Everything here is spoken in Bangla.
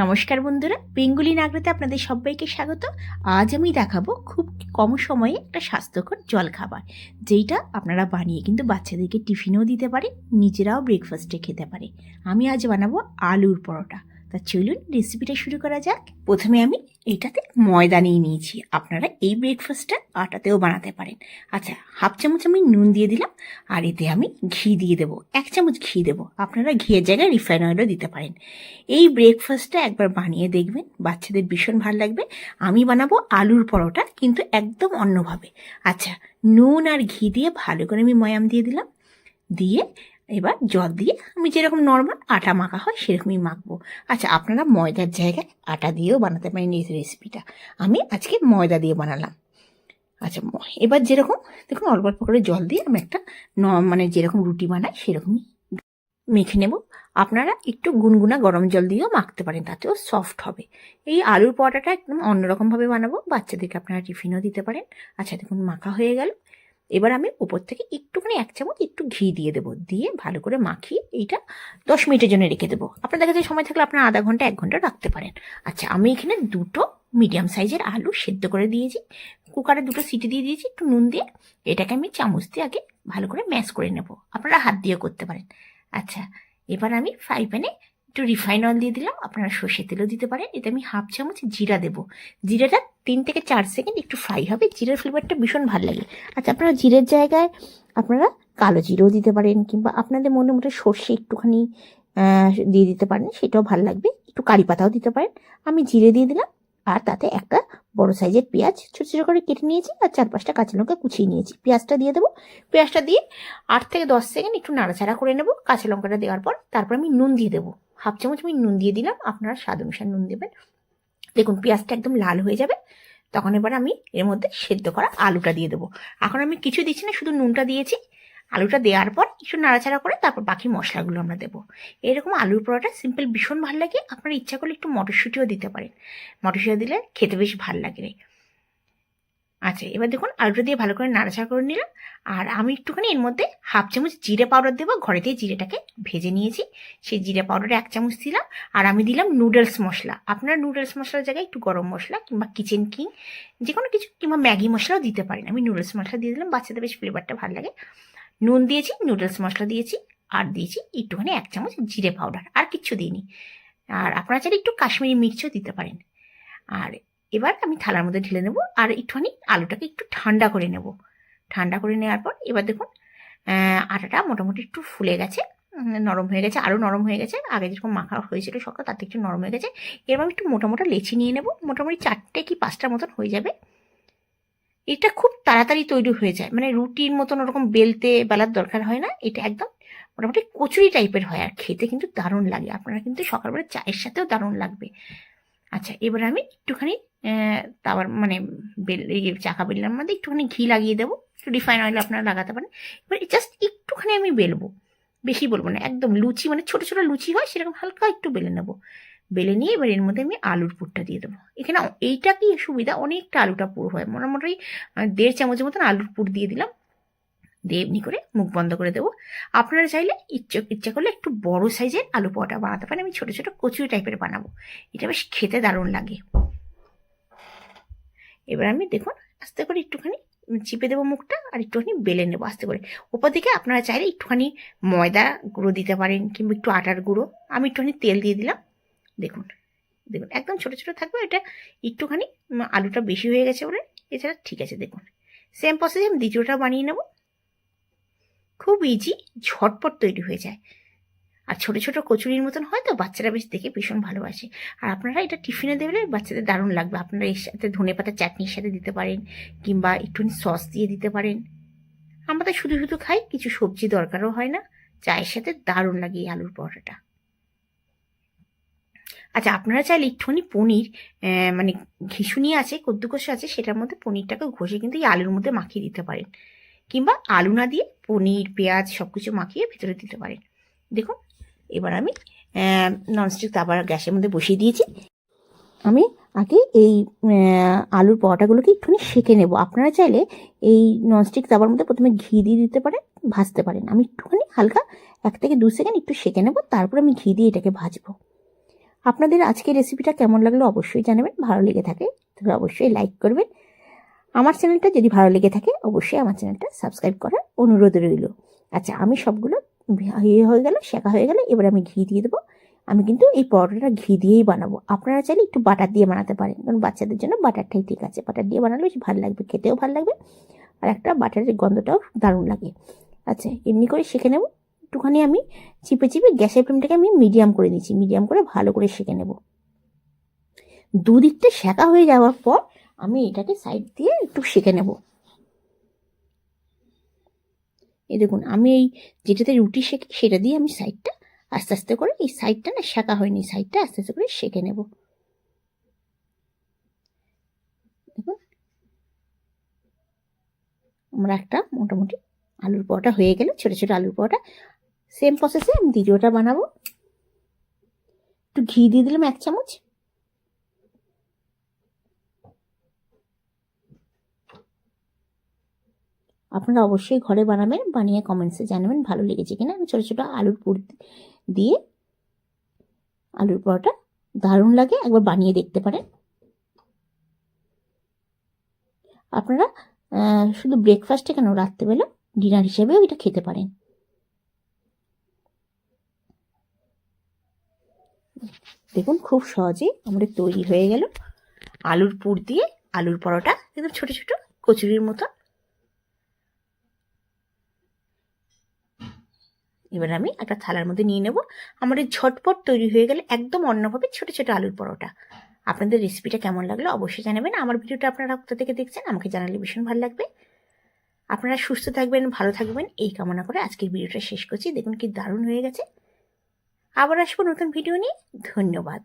নমস্কার বন্ধুরা, বেঙ্গুলি নাগরাতে আপনাদের সবাইকে স্বাগত। আজ আমি দেখাবো খুব কম সময়ে একটা স্বাস্থ্যকর জল খাবার যেইটা আপনারা বানিয়ে কিন্তু বাচ্চাদেরকে টিফিনেও দিতে পারে, নিজেরাও ব্রেকফাস্টে খেতে পারে। আমি আজ বানাবো আলুর পরোটা। তা চলুন রেসিপিটা শুরু করা যাক। প্রথমে আমি এটাতে ময়দা নিয়ে নিয়েছি। আপনারা এই ব্রেকফাস্টটা আটাতেও বানাতে পারেন। আচ্ছা হাফ চামচ আমি নুন দিয়ে দিলাম, আর এতে আমি ঘি দিয়ে দেবো। এক চামচ ঘি দেবো। আপনারা ঘিয়ের জায়গায় রিফাইন অয়েলও দিতে পারেন। এই ব্রেকফাস্টটা একবার বানিয়ে দেখবেন, বাচ্চাদের ভীষণ ভালো লাগবে। আমি বানাবো আলুর পরোটা, কিন্তু একদম অন্যভাবে। আচ্ছা নুন আর ঘি দিয়ে ভালো করে আমি ময়াম দিয়ে দিলাম। দিয়ে এবার জল দিয়ে আমি যেরকম নর্মাল আটা মাখা হয় সেরকমই মাখবো। আচ্ছা আপনারা ময়দার জায়গায় আটা দিয়েও বানাতে পারেন এই রেসিপিটা আমি আজকে ময়দা দিয়ে বানালাম। আচ্ছা এবার যেরকম, দেখুন অল্প অল্প করে জল দিয়ে আমি একটা ন মানে যেরকম রুটি বানাই সেরকমই মেখে নেব। আপনারা একটু গুনগুনা গরম জল দিয়েও মাখতে পারেন, তাতেও সফট হবে। এই আলুর পরোটাটা একদম অন্যরকমভাবে বানাবো, বাচ্চাদেরকে আপনারা টিফিনও দিতে পারেন। আচ্ছা দেখুন মাখা হয়ে গেল। এবার আমি উপর থেকে একটুখানি এক চামচ একটু ঘি দিয়ে দেবো। দিয়ে ভালো করে মাখিয়ে এইটা দশ মিনিটের জন্য রেখে দেবো। আপনাদের কাছে সময় থাকলে আপনার আধা ঘণ্টা, এক ঘণ্টা রাখতে পারেন। আচ্ছা আমি এখানে দুটো মিডিয়াম সাইজের আলু সেদ্ধ করে দিয়েছি। কুকারে দুটো সিটি দিয়ে দিয়েছি, একটু নুন দিয়ে। এটাকে আমি চামচ দিয়ে আগে ভালো করে ম্যাশ করে নেব। আপনারা হাত দিয়ে করতে পারেন। আচ্ছা এবার আমি ফ্রাই প্যানে একটু রিফাইন অয়েল দিয়ে দিলাম। আপনারা সর্ষে তেলও দিতে পারেন। এতে আমি হাফ চামচ জিরা দেবো। জিরাটা তিন থেকে চার সেকেন্ড একটু ফ্রাই হবে। জিরার ফ্লেভারটা ভীষণ ভালো লাগে। আচ্ছা আপনারা জিরের জায়গায় আপনারা কালো জিরেও দিতে পারেন কিংবা আপনাদের মনে মতো সর্ষে একটুখানি দিয়ে দিতে পারেন, সেটাও ভালো লাগবে। একটু কারি পাতাও দিতে পারেন। আমি জিরে দিয়ে দিলাম। আর তাতে একটা বড় সাইজের পেঁয়াজ ছোটো ছোটো করে কেটে নিয়েছি আর চার পাঁচটা কাঁচা লঙ্কা কুচিয়ে নিয়েছি। পেঁয়াজটা দিয়ে দেবো। পেঁয়াজটা দিয়ে আট থেকে দশ সেকেন্ড একটু নাড়াচাড়া করে নেব। কাঁচা লঙ্কাটা দেওয়ার পর তারপর আমি নুন দিয়ে দেবো। হাফ চামচ আমি নুন দিয়ে দিলাম, আপনারা স্বাদ অনুসারে নুন দেবেন। দেখুন, পেঁয়াজটা একদম লাল হয়ে যাবে। তখন এবার আমি এর মধ্যে সেদ্ধ করা আলুটা দিয়ে দেবো। এখন আমি কিছু দিচ্ছি না, শুধু নুনটা দিয়েছি। আলুটা দেওয়ার পর একটু নাড়াচাড়া করে তারপর বাকি মশলাগুলো আমরা দেবো। এরকম আলুর পরোটা সিম্পল ভীষণ ভালো লাগে। আপনারা ইচ্ছা করলে একটু মটরশুঁটিও দিতে পারেন। মটরশুঁটি দিলে খেতে বেশ ভালো লাগে। আচ্ছা এবার দেখুন আলুটা দিয়ে ভালো করে নাড়াচাড়া করে নিলাম। আর আমি একটুখানি এর মধ্যে হাফ চামচ জিরে পাউডার দেবো। ঘরেতেই জিরেটাকে ভেজে নিয়েছি। সেই জিরে পাউডারে এক চামচ দিলাম। আর আমি দিলাম নুডলস মশলা। আপনারা নুডলস মশলার জায়গায় একটু গরম মশলা কিংবা কিচেন কিং যে কোনো কিছু কিংবা ম্যাগি মশলাও দিতে পারেন। আমি নুডলস মশলা দিয়ে দিলাম, বাচ্চাদের বেশ ফ্লেভারটা ভালো লাগে। নুন দিয়েছি, নুডলস মশলা দিয়েছি, আর দিয়েছি একটুখানি এক চামচ জিরে পাউডার। আর কিচ্ছু দিইনি। আর আপনারা চাইলে একটু কাশ্মীরি মির্চও দিতে পারেন। আর এবার আমি থালার মধ্যে ঢেলে নেব আর একটুখানি আলুটাকে একটু ঠান্ডা করে নেব। ঠান্ডা করে নেওয়ার পর এবার দেখুন আটাটা মোটামুটি একটু ফুলে গেছে নরম হয়ে গেছে, আরও নরম হয়ে গেছে। আগে যেরকম মাখা হয়েছিল সকাল থেকে একটু নরম হয়ে গেছে। এবার আমি একটু মোটা মোটা লেচি নিয়ে নেব, মোটামুটি চারটে কি পাঁচটার মতন হয়ে যাবে। এটা খুব তাড়াতাড়ি তৈরি হয়ে যায় মানে রুটির মতন ওরকম বেলতে বেলার দরকার হয় না, এটা একদম মোটামুটি কচুরি টাইপের হয় আর খেতে কিন্তু দারুণ লাগে। আপনারা কিন্তু সকালবেলা চায়ের সাথেও দারুণ লাগবে। আচ্ছা এবার আমি একটুখানি তাওয়ার মানে বেল চাকা বেলনার মধ্যে একটুখানি ঘি লাগিয়ে দেবো, একটু রিফাইন অয়েল আপনারা লাগাতে পারেন। এবার জাস্ট একটুখানি আমি বেলবো, বেশি বলব না, একদম লুচি মানে ছোট ছোট লুচি হয় সেরকম হালকা একটু বেলে নেব। বেলে নিয়ে এবার এর মধ্যে আমি আলুর পুরটা দিয়ে দেবো। এখানে এইটা কি সুবিধা, অনেকটা আলুটা পুর হয়। মোটামুটি দেড় চামচের মতন আলুর পুর দিয়ে দিলাম। দিয়ে এমনি করে মুখ বন্ধ করে দেবো। আপনারা চাইলে ইচ্ছা ইচ্ছা করলে একটু বড় সাইজের আলু পরোটা বানাতে পারেন। আমি ছোটো ছোটো কচুরি টাইপের বানাবো। এটা বেশ খেতে দারুণ লাগে। এবার আমি দেখুন, আস্তে করে একটুখানি চিপে দেবো মুখটা আর একটুখানি বেলে নেব আস্তে করে। ওপর দিকে আপনারা চাইলে একটুখানি ময়দা গুঁড়ো দিতে পারেন কিংবা একটু আটার গুঁড়ো। আমি একটুখানি তেল দিয়ে দিলাম। দেখুন দেখুন, একদম ছোটো ছোটো থাকবে। এটা একটুখানি আলুটা বেশি হয়ে গেছে বলে। এছাড়া ঠিক আছে, দেখুন। সেম প্রসেসে আমি দ্বিতীয়টা বানিয়ে নেব। খুব ইজি ঝটপট তৈরি হয়ে যায়। আর ছোটো ছোটো কচুরির মতন হয় তো বাচ্চারা বেশ দেখে ভীষণ ভালোবাসে। আর আপনারা এটা টিফিনে দেবেন, বাচ্চাদের দারুণ লাগবে। আপনারা এর সাথে ধনে পাতা চাটনির সাথে দিতে পারেন কিংবা একটুখানি সস দিয়ে দিতে পারেন। আমরা তো শুধু শুধু খাই, কিছু সবজি দরকারও হয় না। চায়ের সাথে দারুণ লাগে এই আলুর পরোটাটা। আচ্ছা আপনারা চাইলে একটুখানি পনির মানে ঘিসুনি আছে কদ্দুকষ আছে, সেটার মধ্যে পনিরটাকে ঘষে কিন্তু এই আলুর মধ্যে মাখিয়ে দিতে পারেন। কিংবা আলু না দিয়ে পনির, পেঁয়াজ সব কিছু মাখিয়ে ভিতরে দিতে পারেন। দেখুন এবার আমি ননস্টিক তাবার গ্যাসের মধ্যে বসিয়ে দিয়েছি। আমি আগে এই আলুর পরোটাগুলোকে একটুখানি সেঁকে নেব। আপনারা চাইলে এই ননস্টিক তাবার মধ্যে প্রথমে ঘি দিয়ে দিতে পারেন, ভাজতে পারেন। আমি একটুখানি হালকা এক থেকে দু সেকেন্ড একটু সেঁকে নেব, তারপর আমি ঘি দিয়ে এটাকে ভাজবো। আপনাদের আজকের রেসিপিটা কেমন লাগল অবশ্যই জানাবেন। ভালো লেগে থাকে তবে অবশ্যই লাইক করবেন। আমার চ্যানেলটা যদি ভালো লেগে থাকে, অবশ্যই আমার চ্যানেলটা সাবস্ক্রাইব করার অনুরোধ রইল। আচ্ছা আমি সবগুলো ইয়ে হয়ে গেল, শেখা হয়ে গেলে এবার আমি ঘি দিয়ে দেবো। আমি কিন্তু এই পরোটাটা ঘি দিয়েই বানাবো। আপনারা চাইলে একটু বাটার দিয়ে বানাতে পারেন। কারণ বাচ্চাদের জন্য বাটারটাই ঠিক আছে। বাটার দিয়ে বানালে বেশ ভালো লাগবে, খেতেও ভালো লাগবে। আর একটা বাটারের গন্ধটাও দারুণ লাগে। আচ্ছা এমনি করে শিখে নেব। একটুখানি আমি চিপে চিপে গ্যাসের ফ্লেমটাকে আমি মিডিয়াম করে দিচ্ছি মিডিয়াম করে ভালো করে সেঁকে নেব। দুদিকটা সেঁকা হয়ে যাওয়ার পর আমি এটাকে সাইড দিয়ে একটু সেঁকে নেব। এই দেখুন, আমি এই যেটাতে রুটি সেঁকি সেটা দিয়ে আমি সাইডটা আস্তে আস্তে করে এই সাইডটা না সেঁকা হয়নি সাইডটা আস্তে আস্তে করে সেঁকে নেব। দেখুন, আমরা একটা মোটামুটি আলুর পরোটা হয়ে গেলে, ছোটো ছোটো আলুর পরোটা। সেম প্রসেসে আমি দ্বিতীয়টা বানাবো। একটু ঘি দিয়ে দিলাম এক চামচ। আপনারা অবশ্যই ঘরে বানাবেন, বানিয়ে কমেন্টসে জানাবেন, ভালো লেগেছে কিনা। আমি ছোটো ছোটো আলুর পুর দিয়ে আলুর পরোটা দারুণ লাগে, একবার বানিয়ে দেখতে পারেন। আপনারা শুধু ব্রেকফাস্টে কেন রাত্রেবেলা ডিনার হিসেবেও এটা খেতে পারেন। দেখুন, খুব সহজেই আমাদের তৈরি হয়ে গেল। আলুর পুর দিয়ে আলুর পরোটা, একদম ছোট ছোট কচুরির মতো। এবার আমি একটা থালার মধ্যে নিয়ে নেব। এই ঝটপট তৈরি হয়ে গেলে একদম অন্যভাবে ছোট ছোট আলুর পরোটা। আপনাদের রেসিপিটা কেমন লাগল অবশ্যই জানাবেন। আমার ভিডিওটা আপনারা কোথা থেকে দেখছেন আমাকে জানালে ভীষণ ভালো লাগবে। আপনারা সুস্থ থাকবেন, ভালো থাকবেন, এই কামনা করে আজকের ভিডিওটা শেষ করছি। দেখুন কি দারুণ হয়ে গেছে। আবার আসব নতুন ভিডিও নিয়ে। ধন্যবাদ।